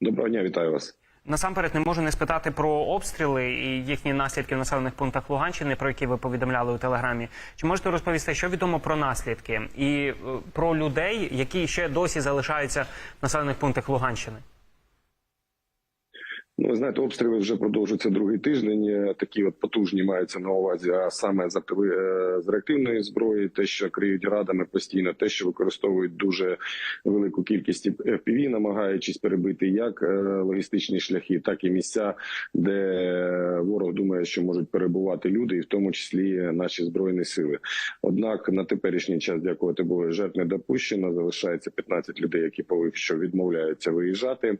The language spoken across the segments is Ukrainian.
Доброго дня, вітаю вас. Насамперед не можу не спитати про обстріли і їхні наслідки в населених пунктах Луганщини, про які ви повідомляли у телеграмі. Чи можете розповісти, що відомо про наслідки і е, про людей, які ще досі залишаються в населених пунктах Луганщини? Ну, знаєте, обстріли вже продовжуються другий тиждень. Е, Такі от потужні маються на увазі, а саме е, з реактивної зброї, те, що криють радами постійно, те, що використовують дуже велику кількість FPV, намагаючись перебити як е, логістичні шляхи, так і місця, де ворог думає, що можуть перебувати люди, і в тому числі наші збройні сили. Однак на теперішній час, дякувати Богу, жертв не допущено. Залишається 15 людей, які поки що відмовляються виїжджати,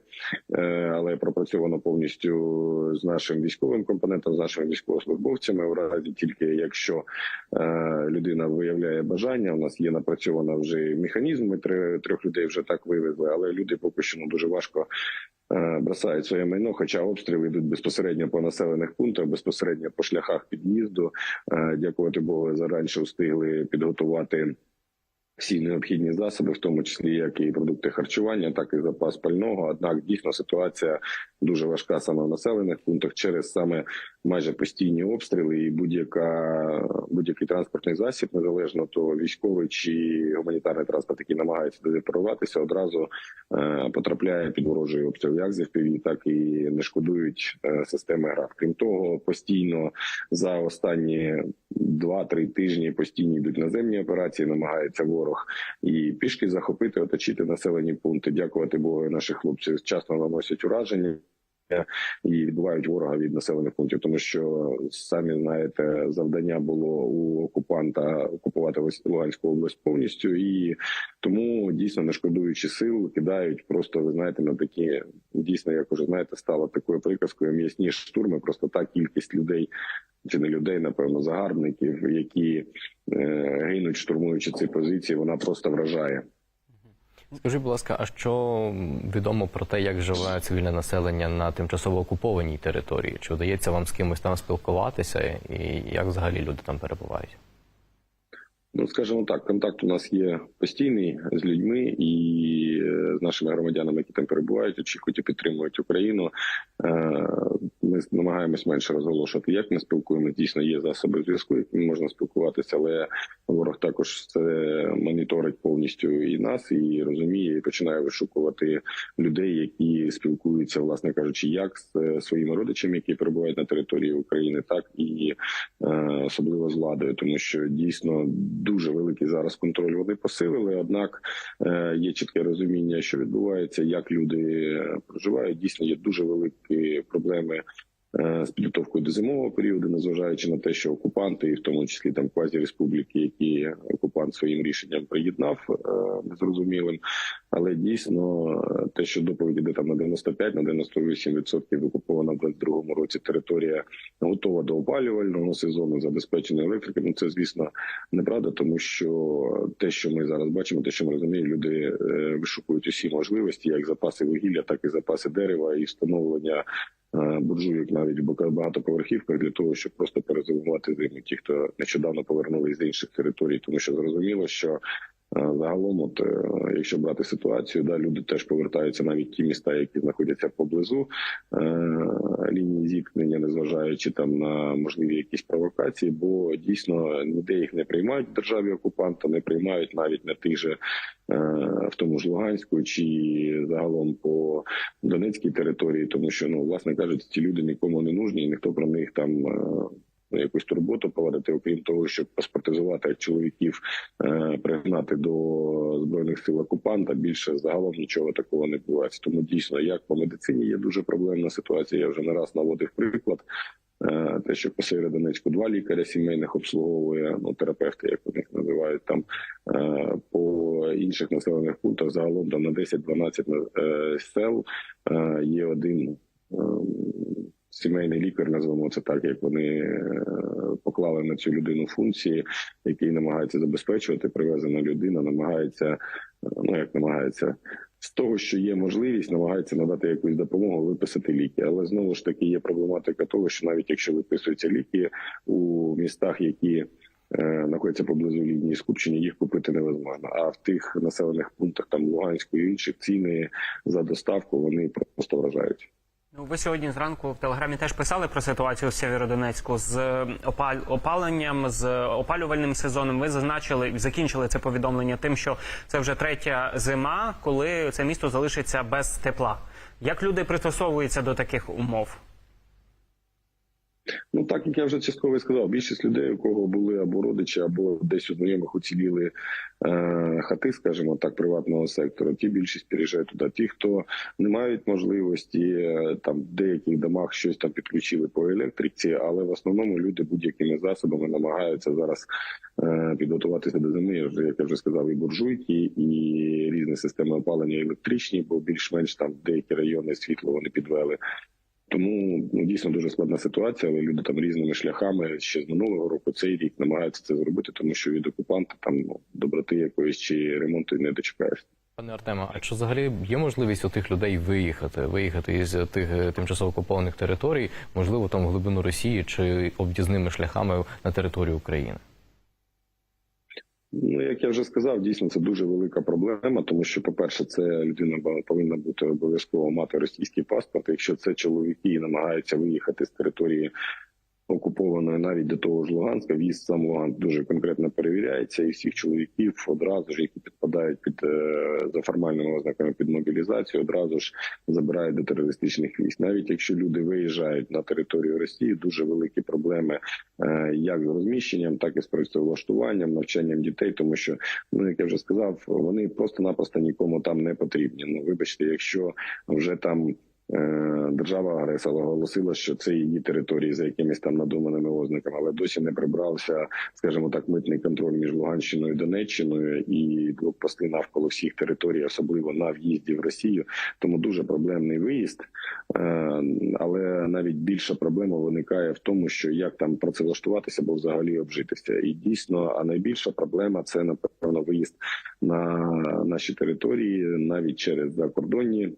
Е, але пропрацьовано повністю з нашим військовим компонентом, з нашими військовослужбовцями. У разі тільки якщо е, людина виявляє бажання, у нас є напрацьована вже механізм. Ми трьох людей вже так вивезли, але люди поки що ну, дуже важко. е, Бросають своє майно, хоча обстріли йдуть безпосередньо по населених пунктах, безпосередньо по шляхах під'їзду. Е, Дякувати Богу, зараніше встигли підготувати всі необхідні засоби, в тому числі як і продукти харчування, так і запас пального. Однак дійсно ситуація дуже важка саме в населених пунктах через саме майже постійні обстріли, і будь-яка будь-який транспортний засіб, незалежно то військовий чи гуманітарний транспорт, який намагається туди одразу е, потрапляє під ворожий обстріл, як з FPV, так і не шкодують е, системи ГРАД. Крім того, постійно за останні 2-3 тижні постійно йдуть наземні операції, намагається ворог і пішки захопити, оточити населені пункти. Дякувати Богу, наші хлопці вчасно наносять ураження. І відбувають ворога від населених пунктів, тому що самі знаєте, завдання було у окупанта окупувати Луганську область повністю, і тому дійсно не шкодуючи сил, кидають просто ви знаєте на такі дійсно, як уже знаєте, стало такою приказкою м'ясні штурми. Просто та кількість людей чи не людей, напевно, загарбників, які е, гинуть, штурмуючи ці позиції, вона просто вражає. Скажіть, будь ласка, а що відомо про те, як живе цивільне населення на тимчасово окупованій території? Чи вдається вам з кимось там спілкуватися, і як взагалі люди там перебувають? Ну, скажімо так, контакт у нас є постійний з людьми і е, з нашими громадянами, які там перебувають, очікують і підтримують Україну. Е, Ми намагаємось менше розголошувати, як ми спілкуємося. Дійсно, є засоби зв'язку, якими можна спілкуватися, але ворог також це моніторить повністю і нас, і розуміє, і починає вишукувати людей, які спілкуються, власне кажучи, як з е, своїми родичами, які перебувають на території України, так і особливо з владою, тому що дійсно дуже великий зараз контроль вони посилили. Однак е, є чітке розуміння, що відбувається, як люди проживають. Дійсно, є дуже великі проблеми. Е, З підготовкою до зимового періоду, незважаючи на те, що окупанти, і в тому числі там квазі-республіки, які окупант своїм рішенням приєднав е, незрозумілим, але дійсно е, те, що доповідь іде там на 95, на 98% окупована в 22-му році територія готова до опалювального сезону, забезпечена електрикою. Ну це звісно неправда, тому що те, що ми зараз бачимо, те, що ми розуміємо, люди вишукують усі можливості, як запаси вугілля, так і запаси дерева, і встановлення е, буржуйок навіть в багатоповерхівках для того, щоб просто перезимувати зиму. Ті, хто нещодавно повернулись з інших територій, тому що зрозуміло, що загалом, от е, якщо брати ситуацію, да люди теж повертаються навіть ті міста, які знаходяться поблизу е, лінії зіткнення, незважаючи там на можливі якісь провокації, бо дійсно ніде їх не приймають в державі окупанта, не приймають навіть на тих же. е, В тому ж Луганську чи загалом по Донецькій території, тому що ну власне кажучи, ці люди нікому не нужні, і ніхто про них там е, якусь турботу поводити, окрім того, щоб паспортизувати чоловіків, е, пригнати до збройних сил окупанта. Більше загалом нічого такого не відбувається. Тому дійсно, як по медицині є дуже проблемна ситуація. Я вже не раз наводив приклад. Е, Те, що по Сєвєродонецьку два лікаря сімейних обслуговує, ну терапевти, як вони називають там е, по інших населених пунктах. Загалом там на 10-12 е, сел є один сімейний лікар, назвемо це так, як вони е, поклали на цю людину функції, який намагається забезпечувати привезена людина, намагається, е, ну як намагається. З того, що є можливість, намагається надати якусь допомогу, виписати ліки. Але знову ж таки є проблематика того, що навіть якщо виписуються ліки у містах, які е, знаходяться поблизу лінії скупчення, їх купити невозможно. А в тих населених пунктах там Луганську і інших ціни за доставку вони просто вражають. Ну, ви сьогодні зранку в телеграмі теж писали про ситуацію в Сєвєродонецьку з опаленням, з опалювальним сезоном. Ви зазначили і закінчили це повідомлення тим, що це вже третя зима, коли це місто залишиться без тепла. Як люди пристосовуються до таких умов? Ну так як я вже частково сказав, більшість людей, у кого були або родичі, або десь у знайомих уціліли е, хати, скажімо так, приватного сектору. Ті більшість переїжджають туди. Ті, хто не мають можливості, е, там в деяких домах щось там підключили по електриці, але в основному люди будь-якими засобами намагаються зараз е, підготуватися до зими. Як я вже сказав, і буржуйки, і різні системи опалення електричні, бо більш-менш там деякі райони світло вони підвели. Тому ну, дійсно дуже складна ситуація, але люди там різними шляхами ще з минулого року цей рік намагаються це зробити, тому що від окупанта там ну, доброти якоїсь чи ремонту не дочекаєшся. Пане Артема, а чи взагалі є можливість у тих людей виїхати, виїхати із тих е, тимчасово окупованих територій, можливо, там в глибину Росії чи об'їзними шляхами на територію України? Ну як я вже сказав, дійсно це дуже велика проблема, тому що, по-перше, це людина повинна бути обов'язково мати російський паспорт. Якщо це чоловіки і намагаються виїхати з території окупованої навіть до того ж Луганська, в'їзд сам Луганськ дуже конкретно перевіряється, і всіх чоловіків одразу ж, які підпадають під е, за формальними ознаками під мобілізацію, одразу ж забирають до терористичних військ. Навіть якщо люди виїжджають на територію Росії, дуже великі проблеми е, як з розміщенням, так і з працевлаштуванням, навчанням дітей, тому що ну як я вже сказав, вони просто-напросто нікому там не потрібні. Ну вибачте, якщо вже там. Е, Держава агресор оголосила, що це її території за якимись там надуманими ознаками, але досі не прибрався, скажімо так, митний контроль між Луганщиною і Донеччиною і блокпости навколо всіх територій, особливо на в'їзді в Росію. Тому дуже проблемний виїзд. Е, Але навіть більша проблема виникає в тому, що як там працевлаштуватися або взагалі обжитися. І дійсно, а найбільша проблема це напевно виїзд на наші території навіть через закордонні.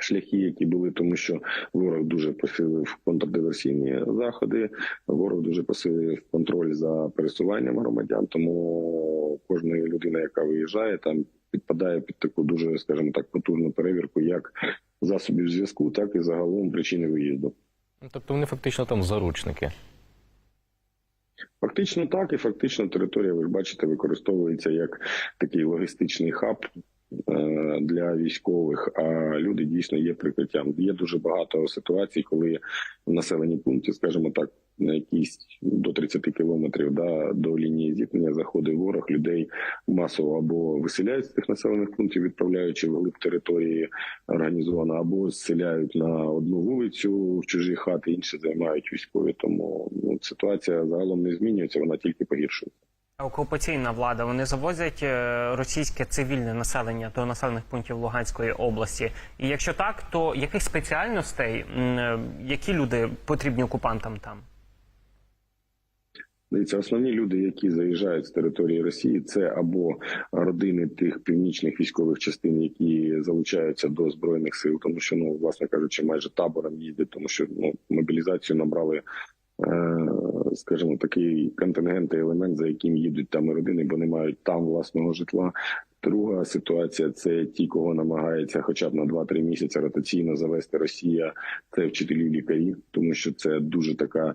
Шляхи, які були, тому що ворог дуже посилив контрдиверсійні заходи. Ворог дуже посилив контроль за пересуванням громадян. Тому кожна людина, яка виїжджає, там підпадає під таку дуже, скажімо так, потужну перевірку, як засобів зв'язку, так і загалом причини виїзду. Ну, Тобто вони фактично там заручники. Фактично так, і фактично територія, ви ж бачите, використовується як такий логістичний хаб для військових. А люди дійсно є прикриттям. Є дуже багато ситуацій, коли в населені пункті, скажімо так, на якісь до 30 кілометрів да, до лінії зіткнення заходить ворог людей масово або виселяють з цих населених пунктів, відправляючи в глиб території організовано, або зселяють на одну вулицю в чужі хати, інші займають військові. Тому ну, ситуація загалом не змінюється, вона тільки погіршується. Окупаційна влада вони завозять е, російське цивільне населення до населених пунктів Луганської області. І якщо так, то яких спеціальностей, е, які люди потрібні окупантам там? Дивіться, основні люди, які заїжджають з території Росії, це або родини тих північних військових частин, які залучаються до збройних сил, тому що ну, власне кажучи, майже табором їздять, тому що ну мобілізацію набрали. Е, Скажімо, такий контингент і елемент, за яким їдуть там родини, бо не мають там власного житла. Друга ситуація це ті, кого намагається, хоча б на 2-3 місяці ротаційно завести Росія. Це вчителі лікарі, тому що це дуже така е,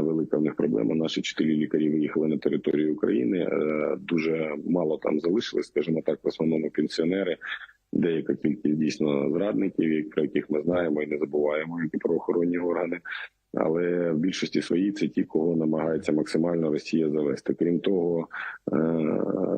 велика в них проблема. Наші вчителі лікарі виїхали на територію України. Е, дуже мало там залишилось, скажімо так, в основному пенсіонери. Деяка кількість дійсно зрадників, про яких ми знаємо і не забуваємо, які правоохоронні органи. Але в більшості своїй це ті, кого намагається максимально Росія завести. Крім того, е,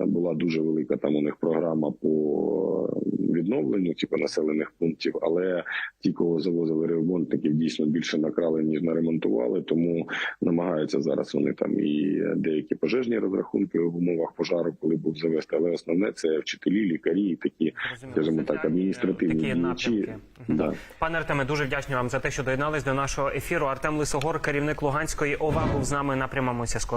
була дуже велика там у них програма по відновленню типу населених пунктів. Але ті, кого завозили ремонтників, дійсно більше накрали ніж наремонтували. Тому намагаються зараз вони там і деякі пожежні розрахунки в умовах пожару, коли був завести. Але основне це вчителі, лікарі і такі, скажімо так, адміністративні такі напрямки. Да. Пане Артеме, дуже вдячні вам за те, що доєднались до нашого ефіру. Артем Лисогор, керівник Луганської ОВА, був з нами на прямому зв'язку.